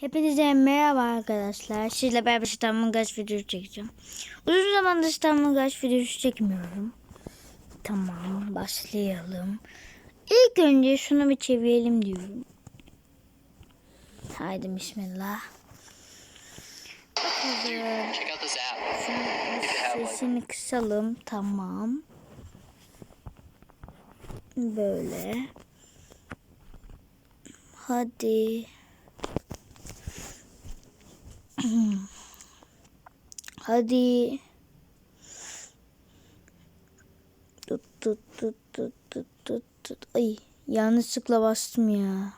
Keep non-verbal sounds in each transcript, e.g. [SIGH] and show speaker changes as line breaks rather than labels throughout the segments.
Hepinize merhaba arkadaşlar. Sizle beraber İstanbul Gaz videosu çekeceğim. Uzun zamandır İstanbul Gaz videosu çekmiyorum. Tamam başlayalım. İlk önce şunu bir çevirelim diyorum. Haydi bismillah. Bakalım. Sesini kısalım. Tamam. Böyle. Hadi. [CLEARS THROAT] Hadi. Tut tut tut tut tut tut tut. Ay yanlışlıkla bastım ya.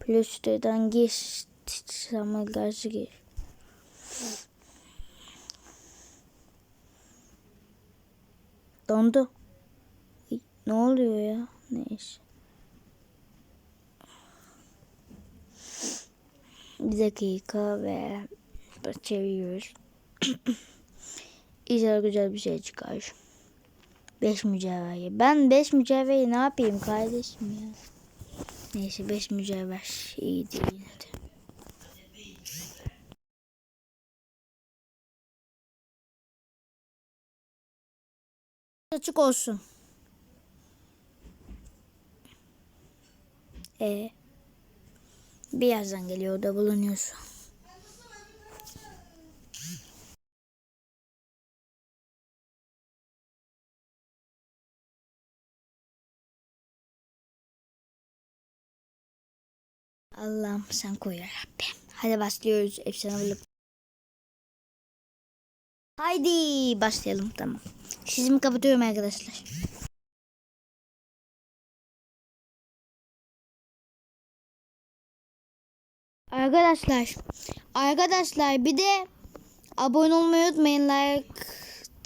Plüsteden geç. Ama karşı geç. Dondu. Ne oluyor ya? Neyse. Bir dakika ve çeviriyoruz. İnşallah güzel bir şey çıkar. 5 mücevheri. Ben 5 mücevheri ne yapayım kardeşim ya? Neyse 5 mücevher iyi değil yine de. Açık olsun. E birazdan geliyor da bulunuyorsun. Allah'ım sen koy Rabbim. Hadi başlıyoruz efsane bulup. Haydi başlayalım tamam. Sizimi kapatıyorum arkadaşlar. Arkadaşlar, arkadaşlar bir de abone olmayı unutmayın, like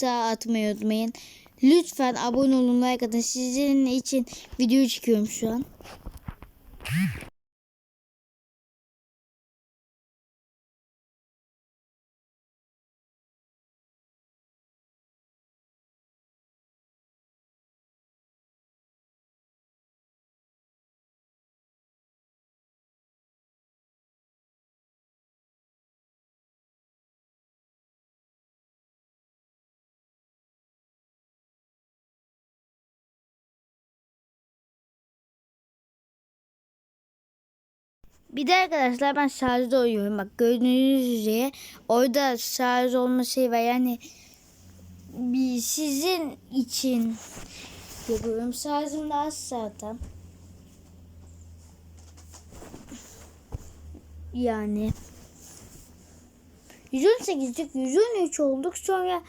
da atmayı unutmayın. Lütfen abone olun, like atın. Sizin için video çekiyorum şu an. Bir de arkadaşlar ben şarjda uyuyorum. Bak gördüğünüz üzere orada şarj olma şey var. Yani bir sizin için yapıyorum. Şarjım da az zaten. Yani 118'lik 113 olduk. Sonra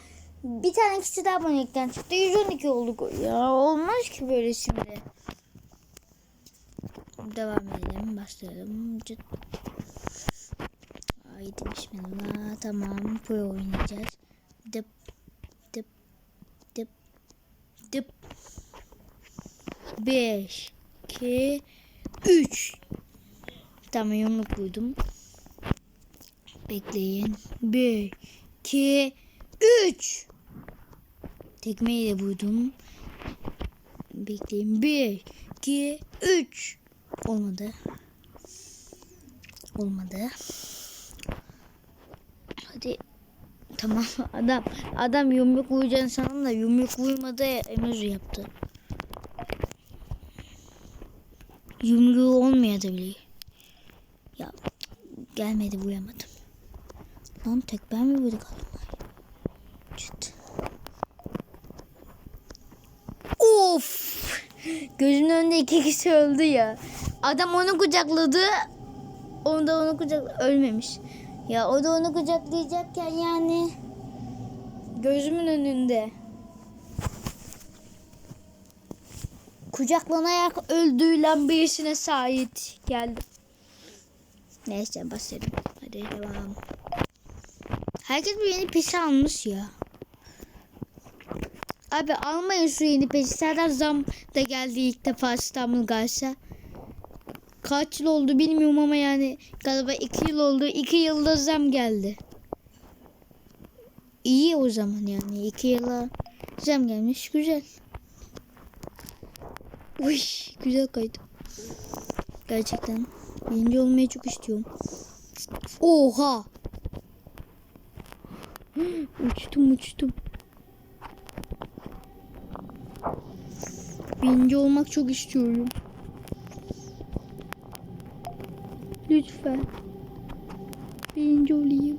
bir tane kişi daha abonelikten çıktı. 112 olduk. Ya olmaz ki böyle şimdi. Devam edelim. Başlayalım. Cıt. Haydi bismillah. Tamam. Pro oynayacağız. Dıp. Dıp. Dıp. Dıp. 5 2 3 Tamam yumruk koydum. Bekleyin. 1 2 3 Tekmeyi de vurdum. Bekleyin. 1 2 3 Olmadı. Olmadı. Hadi. Tamam [LAUGHS] adam adam yumruk vuracağını sandım da yumruk vurmadı emoji yaptı. Yumruğu olmayadı bile. Ya gelmedi vuramadım. Lan tek ben mi vurduk adamlar? Çıt. Önünde iki kişi öldü ya. Adam onu kucakladı. Onu da onu kucak ölmemiş. Ya o da onu kucaklayacakken yani gözümün önünde. Kucaklanarak öldürülen birisine sahip geldim. Neyse basalım. Hadi devam. Herkes bir yeni pisi almış ya. Abi almayın şu yeni pesi. Zaten zam da geldi ilk defa İstanbul Gars'a. Kaç yıl oldu bilmiyorum ama yani galiba iki yıl oldu. İki yılda zam geldi. İyi o zaman yani. iki yıla zam gelmiş. Güzel. Uy, güzel kaydı. Gerçekten. Birinci olmayı çok istiyorum. Oha. [GASPS] Uçtum uçtum. Birinci olmak çok istiyorum. Lütfen. Birinci olayım.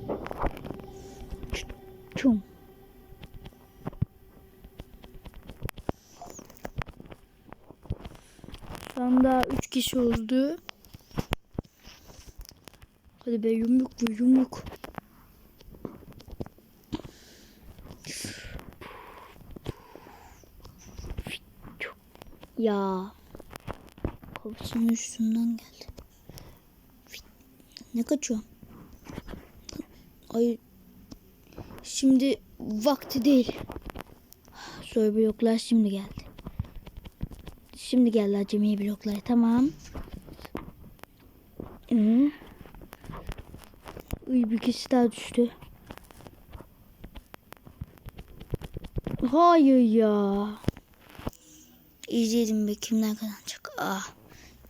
Çum. Şu anda 3 kişi oldu. Hadi be yumruk vur yumruk. Ya. Kafasının üstünden geldi. Ne kaçıyor? Ay. Şimdi vakti değil. Soy bloklar şimdi geldi. Şimdi geldi acemi bloklar. Tamam. Uy bir kişi daha düştü. Hayır ya. İzleyelim be kimler kazanacak. Ah.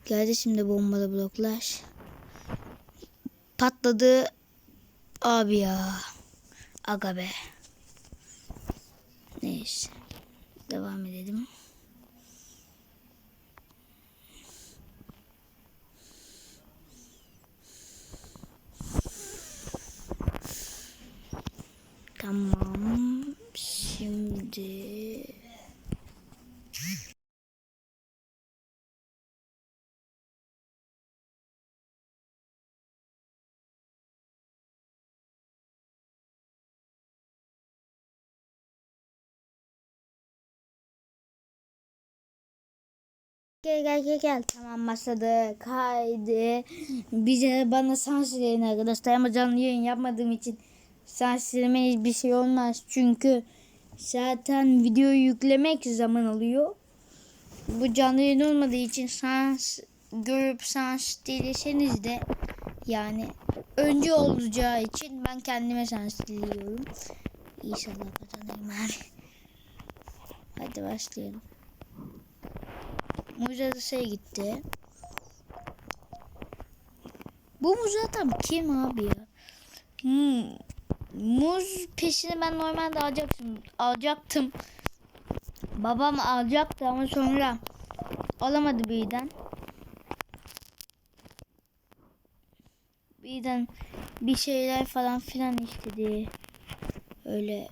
Geldi şimdi bombalı bloklar. Patladı. Abi ya. Aga be. Neyse. Devam edelim. Tamam. Şimdi Gel gel gel gel. Tamam başladık. Haydi. Bize bana sansürleyin arkadaşlar ama canlı yayın yapmadığım için sansürleme hiçbir şey olmaz. Çünkü zaten videoyu yüklemek zaman alıyor. Bu canlı yayın olmadığı için sans görüp sans dileseniz de yani önce olacağı için ben kendime sans diliyorum. İnşallah kazanırım abi. Hadi başlayalım. Mucize şey gitti. Bu muz adam kim abi ya? Hmm. Muz peşini ben normalde alacaktım. Alacaktım. Babam alacaktı ama sonra alamadı birden. Birden bir şeyler falan filan istedi. Öyle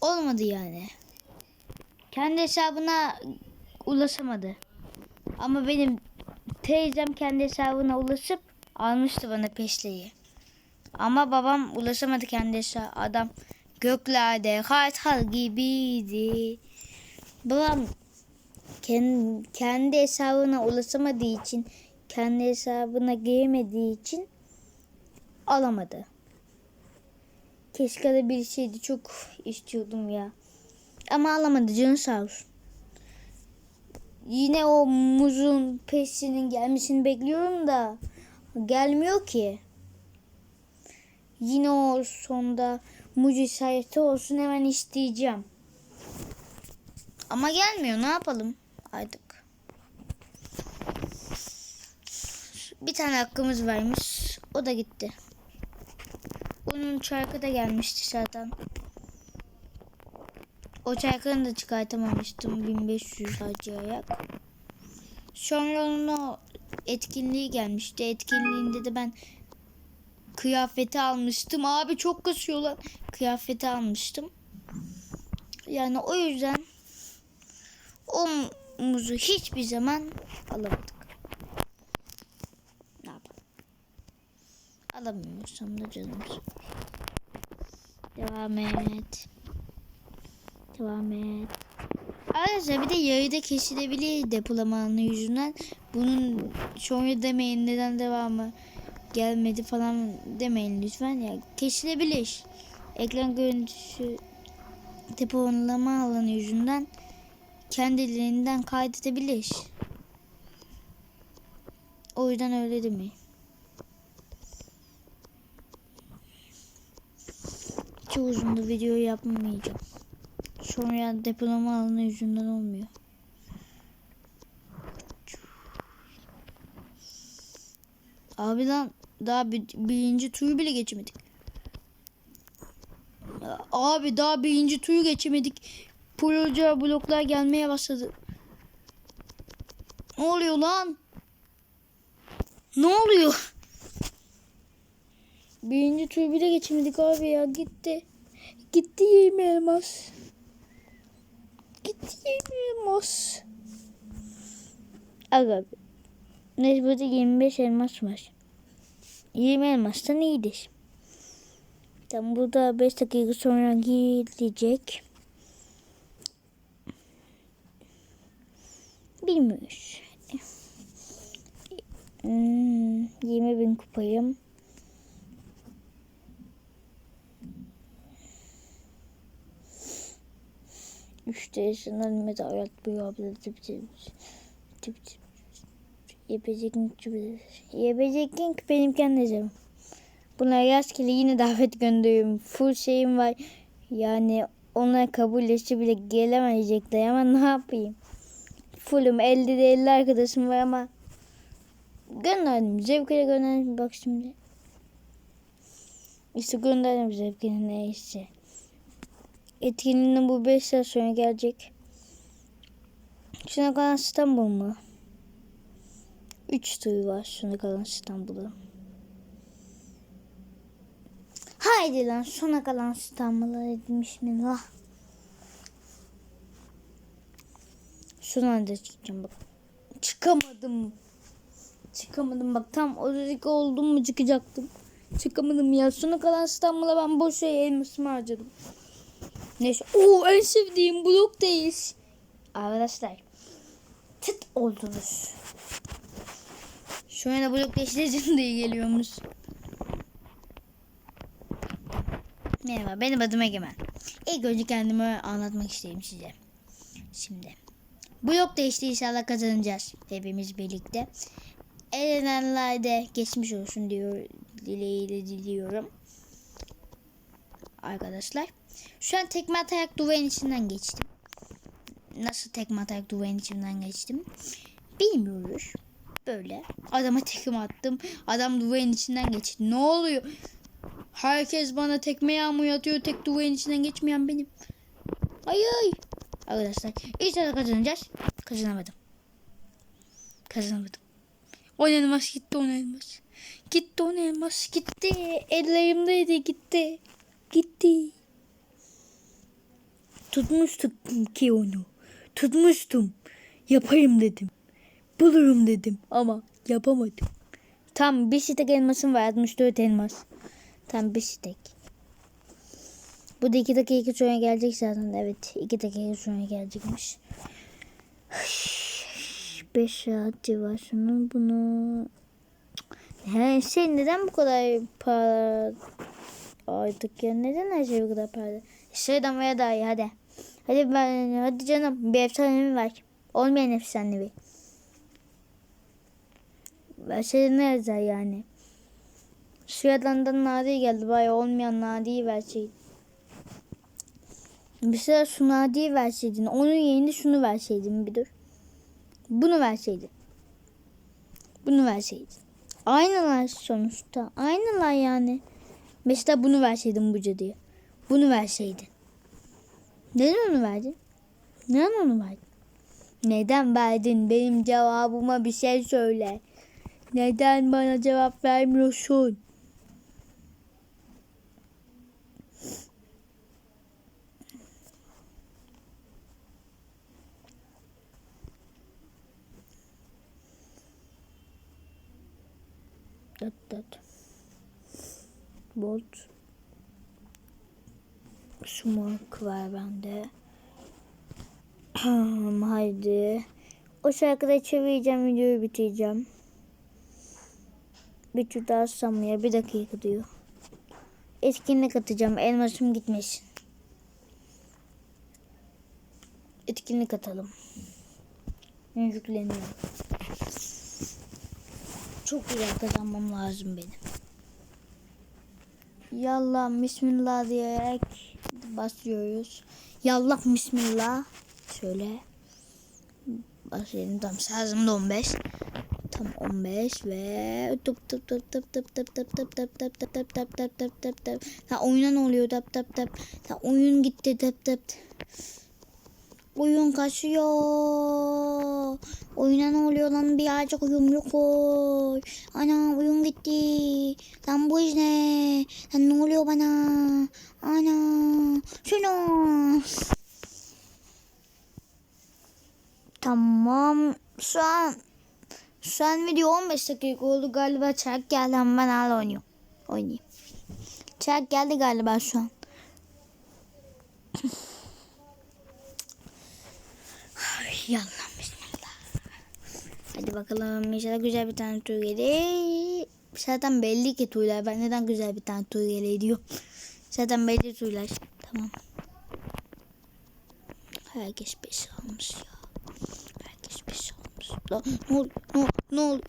olmadı yani. Kendi hesabına ulaşamadı. Ama benim teyzem kendi hesabına ulaşıp almıştı bana peşleyi. Ama babam ulaşamadı kendi hesabı. Adam göklerde kartal gibiydi. Babam kendi, kendi hesabına ulaşamadığı için kendi hesabına giremediği için alamadı. Keşke de bir şeydi çok istiyordum ya. Ama alamadı canı sağ olsun. Yine o muzun peşinin gelmesini bekliyorum da gelmiyor ki. Yine o sonda muz işareti olsun hemen isteyeceğim. Ama gelmiyor ne yapalım artık. Bir tane hakkımız varmış. O da gitti. Onun çarkı da gelmişti zaten. O çarkını da çıkartamamıştım 1500 harcayarak. Sonra onun o etkinliği gelmişti. Etkinliğinde de ben kıyafeti almıştım. Abi çok kasıyorlar. Kıyafeti almıştım. Yani o yüzden o muzu hiçbir zaman alamadık. Ne yapalım? Alamıyorsam da canım sıkılır. Devam et. Devam et. Arkadaşlar bir de yarıda kesilebilir depolama alanı yüzünden. Bunun sonra demeyin neden devamı gelmedi falan demeyin lütfen. Ya kesilebilir. Ekran görüntüsü depolama alanı yüzünden kendilerinden kaydedebilir. O yüzden öyle demeyin. Çok uzun da video yapmayacağım. Sonra depolama alanı yüzünden olmuyor. Abi lan daha bir, birinci turu bile geçemedik. Abi daha birinci turu geçemedik. Proje bloklar gelmeye başladı. Ne oluyor lan? Ne oluyor? Birinci turu bile geçemedik abi ya gitti. Gitti yeğim elmas. Elmas. Aga Neyse burada 25 elmas var. 20 elmastan iyidir. Tamam burada 5 dakika sonra gidecek. Bilmiyoruz. Hmm, 20 bin kupayım. Üçte yaşından medalya bu abla tip tip tip tip Yepecekin Yepecekin benimken canım. Buna rastgele yine davet gönderiyorum. Full şeyim var. Yani ona kabulleşi bile gelemeyecekler ama ne yapayım. Fullüm 50 de 50 arkadaşım var ama gönderdim. Zevkine gönderdim. Bak şimdi. İşte gönderdim zevkine neyse. Etkinliğinin bu 5 saat sonra gelecek. Şuna kalan İstanbul mu? 3 tur var şuna kalan İstanbul'u. Haydi lan sona kalan İstanbul'a dedim bismillah. Şuna da çıkacağım bak. Çıkamadım. Çıkamadım bak tam o dedik oldum mu çıkacaktım. Çıkamadım ya. Sona kalan İstanbul'a ben boş yere elmasımı harcadım. Neyse. Oo en sevdiğim bloktayız. Arkadaşlar. Tıt oldunuz. Şu anda blok değiştiricinin diye geliyormuş. Merhaba benim adım Egemen. İlk önce kendimi anlatmak istedim size. Şimdi. Blok değişti inşallah kazanacağız. Hepimiz birlikte. Elenenler de geçmiş olsun diyor. Dileğiyle diliyorum. Arkadaşlar. Şu an tekme atarak duvarın içinden geçtim. Nasıl tekme atarak duvarın içinden geçtim? Bilmiyoruz. Böyle. Adama tekme attım. Adam duvarın içinden geçti. Ne oluyor? Herkes bana tekme yağmur atıyor. Tek duvarın içinden geçmeyen benim. Ay ay. Arkadaşlar inşallah kazanacağız. Kazanamadım. Kazanamadım. On elmas gitti on elmas. Gitti on elmas gitti. Ellerimdeydi gitti. Gitti. Tutmuştuk ki onu. Tutmuştum. Yaparım dedim. Bulurum dedim ama yapamadım. Tam bir stek elmasım var 64 elmas. Tam bir stek. Bu da iki dakika sonra gelecek zaten. Evet iki dakika sonra gelecekmiş. 5 saati var şunun bunu. Her şey neden bu kadar para artık ya neden her şey bu kadar para? Şeyden veya daha iyi hadi. Hadi ben hadi canım bir efsanevi var. Olmayan efsanevi. Verseydi ne yazar yani. Sıradandan nadi geldi. Baya olmayan nadiyi verseydi. Mesela şu nadiyi verseydin. Onun yerine şunu verseydin bir dur. Bunu verseydin. Bunu verseydin. Aynılar sonuçta. Aynılar yani. Mesela bunu verseydin bu cadıya. Bunu verseydin. Neden onu verdin? Neden onu verdin? Neden verdin? Benim cevabıma bir şey söyle. Neden bana cevap vermiyorsun? Dıt dıt. Bolt. Smoke var bende. Haydi. O şarkıda çevireceğim videoyu bitireceğim. Bir tur daha sanmaya bir dakika diyor. Etkinlik atacağım. Elmasım gitmesin. Etkinlik atalım. Yükleniyor. Çok güzel kazanmam lazım benim. Yallah bismillah diyerek basıyoruz. Yallah bismillah. Şöyle. Başlayalım. Tam sazımda 15. Tam 15 ve tıp tıp tıp tıp tıp tıp tıp tıp tıp tıp tıp tıp tıp tıp tıp tıp Ha oyuna ne oluyor tıp tıp tıp Ha oyun gitti tıp tıp Oyun kaçıyor. Oyuna ne oluyor lan birazcık yumruk koy. Ana oyun gitti. Lan bu iş ne? Lan ne oluyor bana? Ana şunu. Tamam. Şu an şu an video 15 dakika oldu galiba çark geldi ama ben hala oynuyorum. Oynayayım. Çark geldi galiba şu an. Ay yallah bismillah. Hadi bakalım inşallah güzel bir tane tur gelir. Zaten belli ki turlar. Ben neden güzel bir tane tur gelir diyor. Zaten belli turlar. Tamam. Herkes beş almış ya. Herkes beş almış. Lan, ne oluyor? Ne, ne oluyor?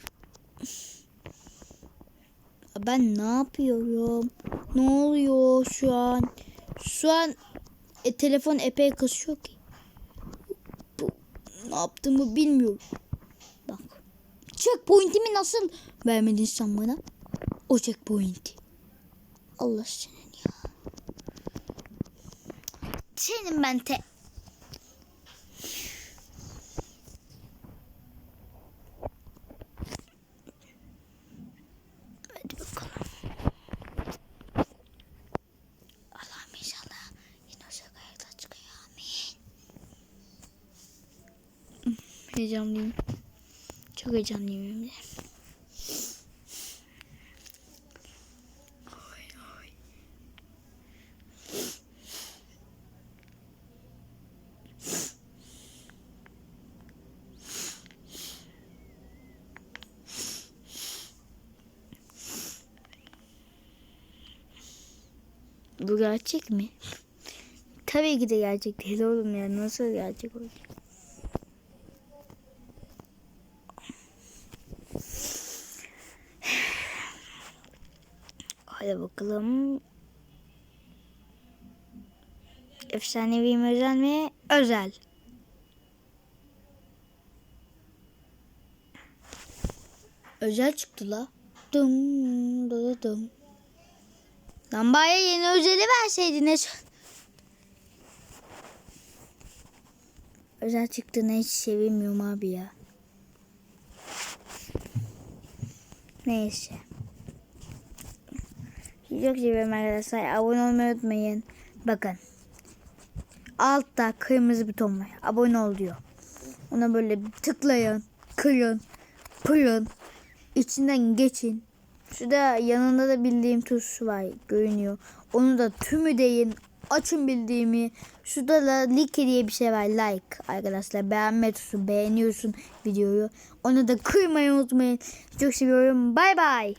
Ben ne yapıyorum? Ne oluyor şu an? Şu an e, telefon epey kasıyor ki. Yaptığımı bilmiyorum. Bak. Checkpoint'imi nasıl vermedin sen bana? O checkpoint'i. Allah senin ya. Senin ben te... Hadi bakalım. Allah'ım inşallah yine o şakayla çıkıyor. Amin. Heyecanlıyım. Çok heyecanlıyım hem. Bu gerçek mi? Tabii ki de gerçek değil oğlum ya. Nasıl gerçek olacak? Hadi bakalım. Efsanevi mi özel mi? Özel. Özel çıktı la. Dım dım dım. Lambaya yeni özeli verseydiniz. Özel çıktığına hiç sevinmiyorum abi ya. Neyse. Çok seviyorum arkadaşlar. Abone olmayı unutmayın. Bakın. Altta kırmızı buton var. Abone ol diyor. Ona böyle tıklayın. Kırın. Pırın. İçinden geçin. Şurada yanında da bildiğim tuş var. Görünüyor. Onu da tümü deyin. Açın bildiğimi. Şurada da like diye bir şey var. Like arkadaşlar. Beğenme tuşu. Beğeniyorsun videoyu. Onu da kırmayı unutmayın. Çok seviyorum. Bay bay.